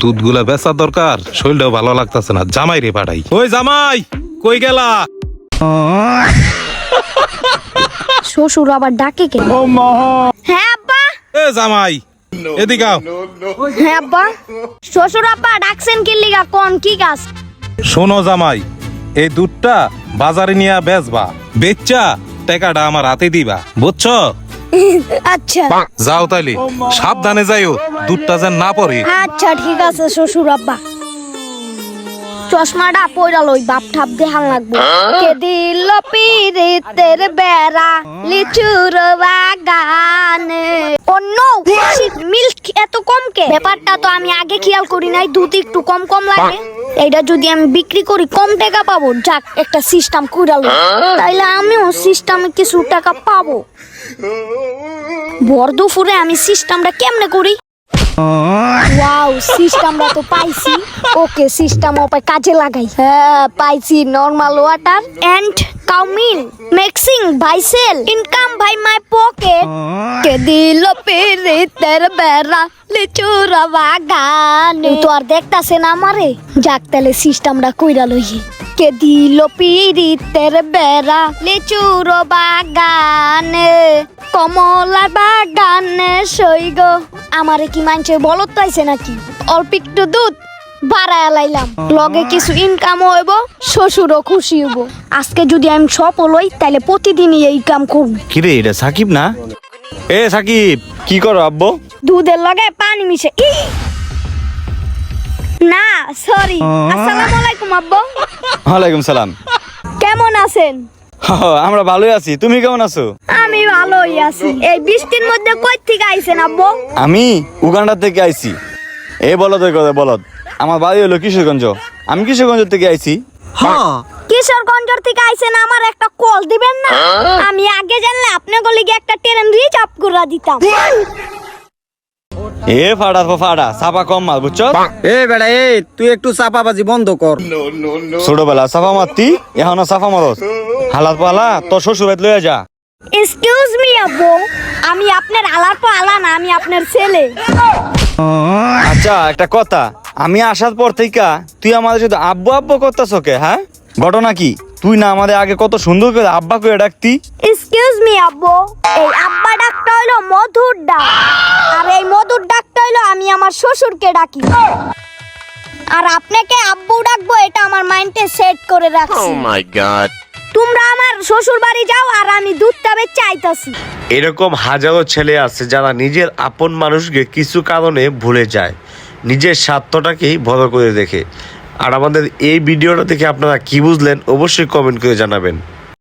দুধগুলা বেচা দরকার শরীরটাও ভালো লাগতেছে না। জামাই রে পাঠাই ওই জামাই কই গেলা? শ্বশুর আবার ডাকে কে? হ্যাঁ আব্বা। এ জামাই এদিকে আও। হ্যাঁ আব্বা। শ্বশুর আব্বা ডাকছেন কি লিগা? কোন কি গাছ শোনো জামাই এই দুধটা বাজারে নিয়ে বেচবা। বেচা টাকাটা আমার হাতে দিবা। বুঝছ? আচ্ছা। যাও তাইলে। সাবধানে যাইও দুধটা যেন না পড়ে। আচ্ছা ঠিক আছে শ্বশুর আব্বা। চশমাটা পয়রা লই বাপ ঠাপ দেখান লাগবে কে দিল পিরিতের বেড়া লিচুর বাগানে। নো মিল্ক এত কম কে? ব্যাপারটা তো আমি আগে খেয়াল করি নাই দুধ একটু কম কম লাগে। এইটা যদি আমি বিক্রি করি কম টাকা পাবো, যাক, একটা সিস্টেম কুড়ালো তাইলে আমিও সিস্টেমে কিছু টাকা পাবো। ভর দুপুরে আমি সিস্টেমটা কেমনে করি? ওয়াও সিস্টেমটা তো পাইছি। ওকে সিস্টেম ওপায় কাজে লাগাই। হ্যাঁ পাইছি normal water and cow meal mixing ভাইসেল income ভাই মাই পকেট দিল পেরিতের বেড়া লিচুরা বাগান। তো আর দেখতাছে না আমারে? যাক তাহলে সিস্টেমটা কইরা লইয়ে। কে দিল পিরিতের বেড়া লিচুর বাগানে? কমলা বাগানে সইগ আমারে কি মানছে বলত পাইছে নাকি? অল্প একটু দুধ বাড়ায় লাইলাম। লগে কিছু ইনকাম হইব শ্বশুরও খুশি হইব। আজকে যদি আমি সফল হই তাহলে প্রতিদিনই এই কাম করব। কিরে এটা সাকিব না? এ সাকিব কি করো আব্বু? দুধের লগে পানি মিশে। ই! না সরি আসসালামু আলাইকুম আব্বু। ওয়ালাইকুম সালাম। কেমন আছেন? আমরা ভালোই আছি। তুমি কেমন আছো? আমি ভালোই আছি। এই বৃষ্টির মধ্যে কই থেকে আইছেন আব্বু? আমি উগান্ডা থেকে আইছি। এ বলদ ওই কথা বলদ। আমার বাড়ি হলো কিশোরগঞ্জ। আমি কিশোরগঞ্জ থেকে আইছি। কিশোরগঞ্জ থেকে আইছেন আমার একটা কল দিবেন না? আমি আগে জানলে আপনার গলিগে একটা ট্রেন রিজার্ভ করে দিতাম। এ ফাড়া ফো ফাড়া সাপা কম মাল বুঝছ? এ বেড়া এ তুই একটু চাপাবাজি বন্ধ কর। ছোটবেলা সাফা মারতি এখনও সাফা মারস। হালাত পালা তোর শ্বশুর বাড়ি লইয়া যা। এক্সকিউজ মি আব্বু আমি আপনার আলার পর আলা না আমি আপনার ছেলে। আচ্ছা একটা কথা আমি আসার পর থেকে তুই আমাদের শুধু আব্বু আব্বু করতেছ কে হ্যাঁ? ঘটনা কি? তুই না আমাদের আগে কত সুন্দর করে আব্বা করে ডাকতি? এক্সকিউজ মি আব্বু। এই আব্বা ডাকটা হইল মধুর ডাক। আর এই মধুর ডাকটা হইল আমি আমার শ্বশুরকে ডাকি। আর আপনাকে আব্বু ডাকবো এটা আমার মাইন্ডে সেট করে রাখছি। My god. তোমরা আমার শ্বশুর বাড়ি যাও আর আমি দুধটা বেচে আইতাছি। এরকম হাজারো ছেলে আছে যারা নিজের আপন মানুষকে কিছু কারণে ভুলে যায়। নিজের স্বার্থটাকেই বড় করে দেখে। আর আমাদের এই ভিডিওটা থেকে আপনারা কি বুঝলেন অবশ্যই কমেন্ট করে জানাবেন।